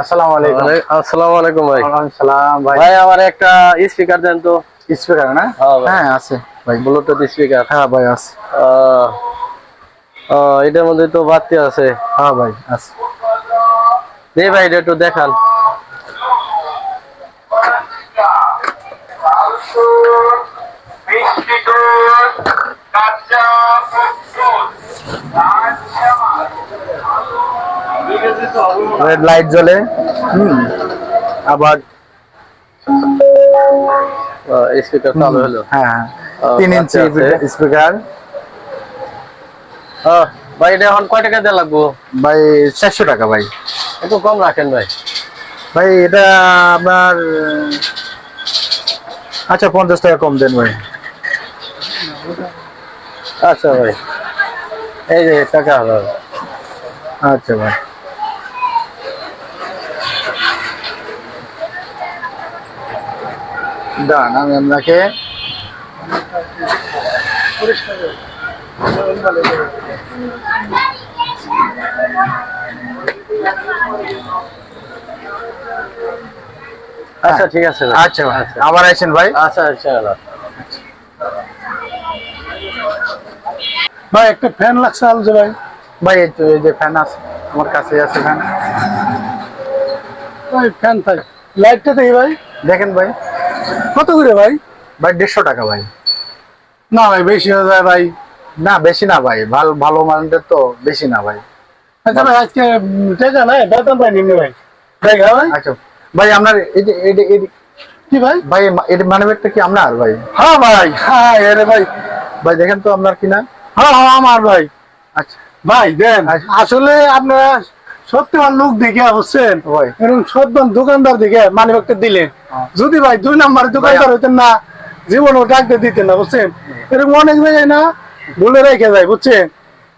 আসসালামু আলাইকুম। আসসালামু আলাইকুম ভাই। সালাম ভাই। ভাই আমার একটা স্পিকার দেন তো। স্পিকার না? হ্যাঁ হ্যাঁ আছে ভাই। ব্লুটুথ স্পিকার হ্যাঁ ভাই আছে। এটার মধ্যে তো বাড়তি আছে। হ্যাঁ ভাই আছে। দে ভাই এটা একটু দেখান। রেড লাইট জ্বলে। হুম। আবার স্পিকার চালু হলো। হ্যাঁ হ্যাঁ। তিন আচ্ছা, ইঞ্চি স্পিকার। ভাই এটা এখন কয় টাকা দিয়ে লাগবো? ভাই চারশো টাকা ভাই। একটু কম রাখেন ভাই। ভাই এটা আপনার আচ্ছা পঞ্চাশ টাকা কম দেন ভাই। আচ্ছা ভাই। এই যে টাকা হলো আচ্ছা ভাই। দাঁড়ান আমি আপনাকে আচ্ছা ঠিক আছে আচ্ছা ভাই। আবার আছেন ভাই? আচ্ছা আচ্ছা ভাই একটা ফ্যান লাগছে আলছে ভাই। ভাই এই তো এই যে ফ্যান আছে আমার কাছে আছে ফ্যান ভাই ফ্যান থাক লাইটটা দেখি ভাই। দেখেন ভাই। কত করে ভাই? ভাই দেড়শো টাকা ভাই। না ভাই বেশি হয়ে যায় ভাই। না বেশি না ভাই ভালো ভালো মানের তো বেশি না ভাই। আচ্ছা ভাই আজকে টাকা নাই বেতন পাই নিম্ন ভাই। দেখা ভাই? আচ্ছা ভাই আপনার এই যে এই কি ভাই? ভাই এর মানে ব্যাগটা কি আপনার ভাই? হ্যাঁ ভাই হ্যাঁ আরে ভাই। ভাই দেখেন তো আপনার কিনা হ্যাঁ হ্যাঁ আমার ভাই। আচ্ছা। ভাই দেন আচ্ছা। আসলে আপনারা সত্যি আমার লোক দেখে বুঝছেন? এরকম সদ্যন দোকানদার দেখে মানি ব্যাগটা দিলেন। হ্যাঁ। যদি ভাই দুই নাম্বার দোকানদার হইতেন না জীবন ও ডাকতে দিতেন না বুঝছেন? এরকম অনেক জায়গায় না ভুলে রেখে যায় বুঝছেন?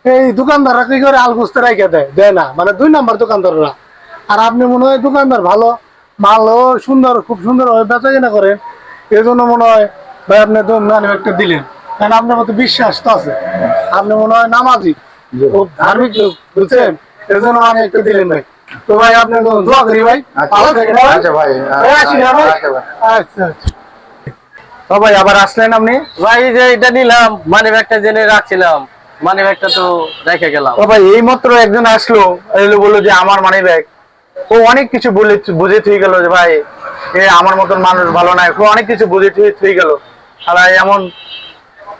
এই দোকানদাররা কি করে আলগুস্তে রেখে দেয়? দেয় না। মানে দুই নাম্বার দোকানদাররা। আর আপনি মনে হয় দোকানদার ভালো মালও সুন্দর খুব সুন্দর ভাবে বেচা কিনা করেন এই জন্য মনে হয় ভাই আপনি মানি ব্যাগটা দিলেন। কারণ আপনার মতো বিশ্বাস তো আছে। আপনি মনে হয় নামাজি খুব ধার্মিক লোক বুঝছেন? এই জন্য মানি ব্যাগটা দিলেন ভাই তো ভাই আপনি দোয়া করি ভাই। ভালো থাকেন আচ্ছা ভাই আসি না ভাই? আচ্ছা আচ্ছা আচ্ছা। তো ভাই আবার আসলেন আপনি? ভাই যে এটা নিলাম মানি ব্যাগটা জেনে রাখছিলাম। মানি ব্যাগটা তো রেখে গেলাম। ও ভাই এই মাত্র একজন আসলো এলো বলল যে আমার মানি ব্যাগ ও অনেক কিছু বলে বুঝে থুই গেল যে ভাই এ আমার মতন মানুষ ভালো নাই ও অনেক কিছু বুঝে থুই থুই গেল। আর এমন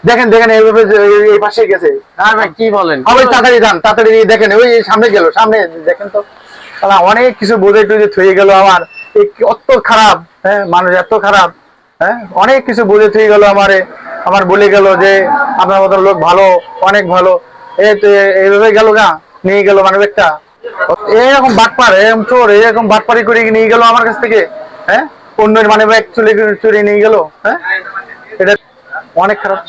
দেখেন দেখেন এইভাবে এই- পাশে গেছে। আর ভাই কি বলেন? আবার তাড়াতাড়ি যান তাড়াতাড়ি দেখেন ওই সামনে গেল সামনে দেখেন তো। অনেক কিছু বুঝে টুজে থুয়ে গেল আমার। অত খারাপ হ্যাঁ মানুষ এত খারাপ হ্যাঁ অনেক কিছু বুঝে থুয়ে গেল আমারে আমার বলে গেল যে আপনার মতন লোক ভালো অনেক ভালো। এই তো এইভাবে গেল গা নিয়ে গেল মানে একটা। এরকম বাটপার এরকম চোর এরকম বাটপারি করে নিয়ে গেল আমার কাছ থেকে? হ্যাঁ অন্যের মানে ব্যাগ চুরি চুরি নিয়ে গেল হ্যাঁ? এটা অনেক খারাপ।